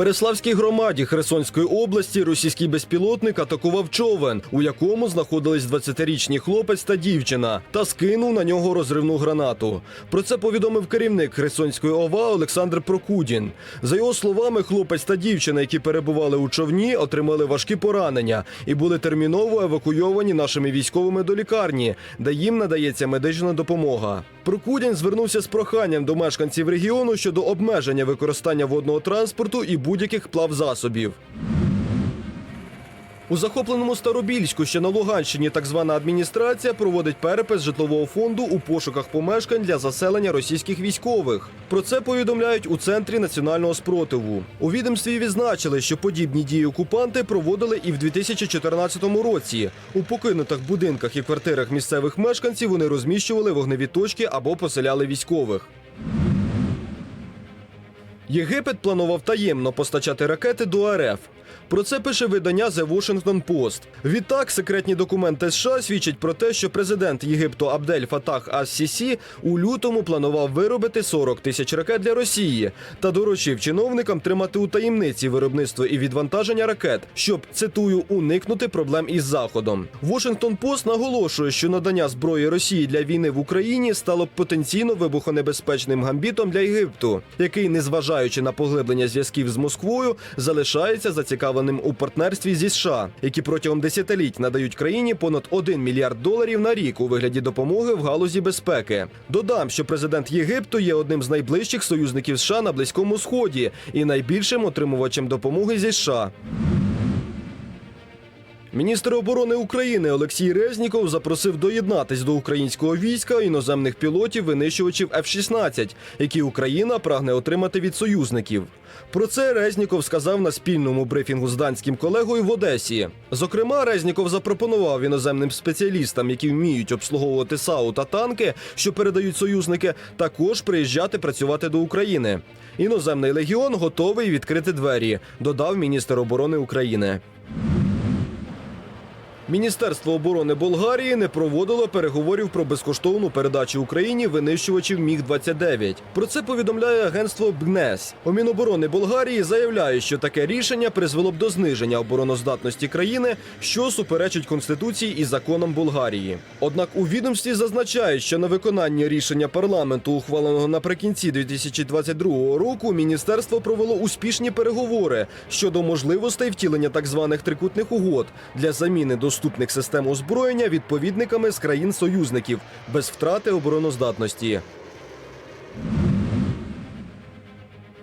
Береславській громаді Херсонської області російський безпілотник атакував човен, у якому знаходились 20-річний хлопець та дівчина, та скинув на нього розривну гранату. Про це повідомив керівник Херсонської ОВА Олександр Прокудін. За його словами, хлопець та дівчина, які перебували у човні, отримали важкі поранення і були терміново евакуйовані нашими військовими до лікарні, де їм надається медична допомога. Прокудін звернувся з проханням до мешканців регіону щодо обмеження використання водного транспорту і будь-яких плавзасобів. У захопленому Старобільську, що на Луганщині, так звана адміністрація проводить перепис житлового фонду у пошуках помешкань для заселення російських військових. Про це повідомляють у центрі національного спротиву. У відомстві відзначили, що подібні дії окупанти проводили і в 2014 році. У покинутих будинках і квартирах місцевих мешканців вони розміщували вогневі точки або поселяли військових. Єгипет планував таємно постачати ракети до РФ. Про це пише видання The Washington Post. Відтак, секретні документи США свідчать про те, що президент Єгипту Абдель Фатах Ас-Сісі у лютому планував виробити 40 тисяч ракет для Росії та доручив чиновникам тримати у таємниці виробництво і відвантаження ракет, щоб цитую уникнути проблем із Заходом. Washington Post наголошує, що надання зброї Росії для війни в Україні стало б потенційно вибухонебезпечним гамбітом для Єгипту, який, незважаючи на поглиблення зв'язків з Москвою, залишається зацікавленим у партнерстві зі США, які протягом десятиліть надають країні понад 1 мільярд доларів на рік у вигляді допомоги в галузі безпеки. Додам, що президент Єгипту є одним з найближчих союзників США на Близькому Сході і найбільшим отримувачем допомоги зі США. Міністр оборони України Олексій Резніков запросив доєднатись до українського війська іноземних пілотів винищувачів F-16, які Україна прагне отримати від союзників. Про це Резніков сказав на спільному брифінгу з данським колегою в Одесі. Зокрема, Резніков запропонував іноземним спеціалістам, які вміють обслуговувати САУ та танки, що передають союзники, також приїжджати працювати до України. Іноземний легіон готовий відкрити двері, додав міністр оборони України. Міністерство оборони Болгарії не проводило переговорів про безкоштовну передачу Україні винищувачів Міг 29 Про це повідомляє агентство БНЕС. У Міноборони Болгарії заявляють, що таке рішення призвело б до зниження обороноздатності країни, що суперечить конституції і законам Болгарії. Однак у відомстві зазначають, що на виконання рішення парламенту, ухваленого наприкінці 2022 року, міністерство провело успішні переговори щодо можливостей втілення так званих трикутних угод для заміни доступних систем озброєння відповідниками з країн-союзників без втрати обороноздатності.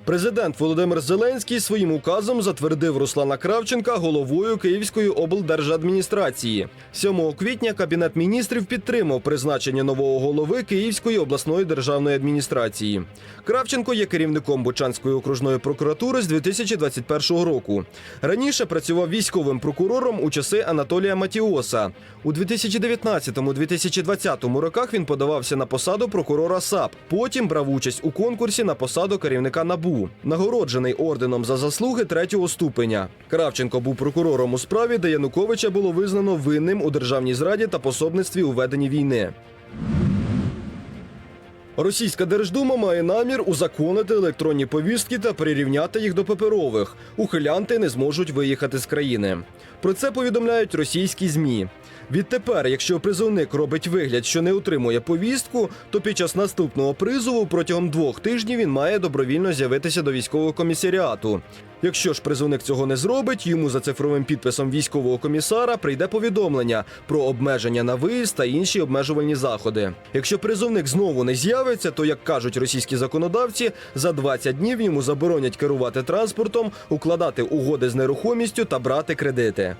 Президент Володимир Зеленський своїм указом затвердив Руслана Кравченка головою Київської облдержадміністрації. 7 квітня Кабінет міністрів підтримав призначення нового голови Київської обласної державної адміністрації. Кравченко є керівником Бучанської окружної прокуратури з 2021 року. Раніше працював військовим прокурором у часи Анатолія Матіоса. У 2019-2020 роках він подавався на посаду прокурора САП. Потім брав участь у конкурсі на посаду керівника НАБУ, нагороджений орденом за заслуги третього ступеня. Кравченко був прокурором у справі, де Януковича було визнано винним у державній зраді та пособництві у веденні війни. Російська Держдума має намір узаконити електронні повістки та прирівняти їх до паперових. Ухилянти не зможуть виїхати з країни. Про це повідомляють російські змі. Відтепер, якщо призовник робить вигляд, що не отримує повістку, то під час наступного призову протягом двох тижнів він має добровільно з'явитися до військового комісаріату. Якщо ж призовник цього не зробить, йому за цифровим підписом військового комісара прийде повідомлення про обмеження на виїзд та інші обмежувальні заходи. Якщо призовник знову не з'явиться, то як кажуть російські законодавці, за 20 днів йому заборонять керувати транспортом, укладати угоди з нерухомістю та брати кредити.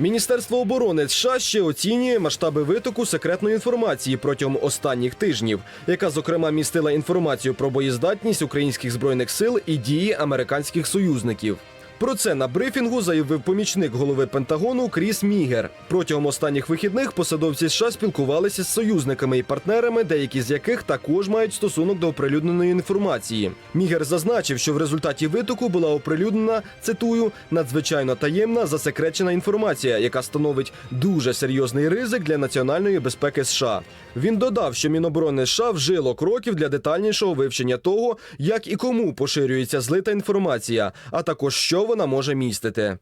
Міністерство оборони США ще оцінює масштаби витоку секретної інформації протягом останніх тижнів, яка зокрема містила інформацію про боєздатність українських збройних сил і дії американських союзників. Про це на брифінгу заявив помічник голови Пентагону Кріс Мігер. Протягом останніх вихідних посадовці США спілкувалися з союзниками і партнерами, деякі з яких також мають стосунок до оприлюдненої інформації. Мігер зазначив, що в результаті витоку була оприлюднена цитую надзвичайно таємна засекречена інформація, яка становить дуже серйозний ризик для національної безпеки США. Він додав, що Міноборони США вжило кроків для детальнішого вивчення того, як і кому поширюється злита інформація, а також що вона може містити.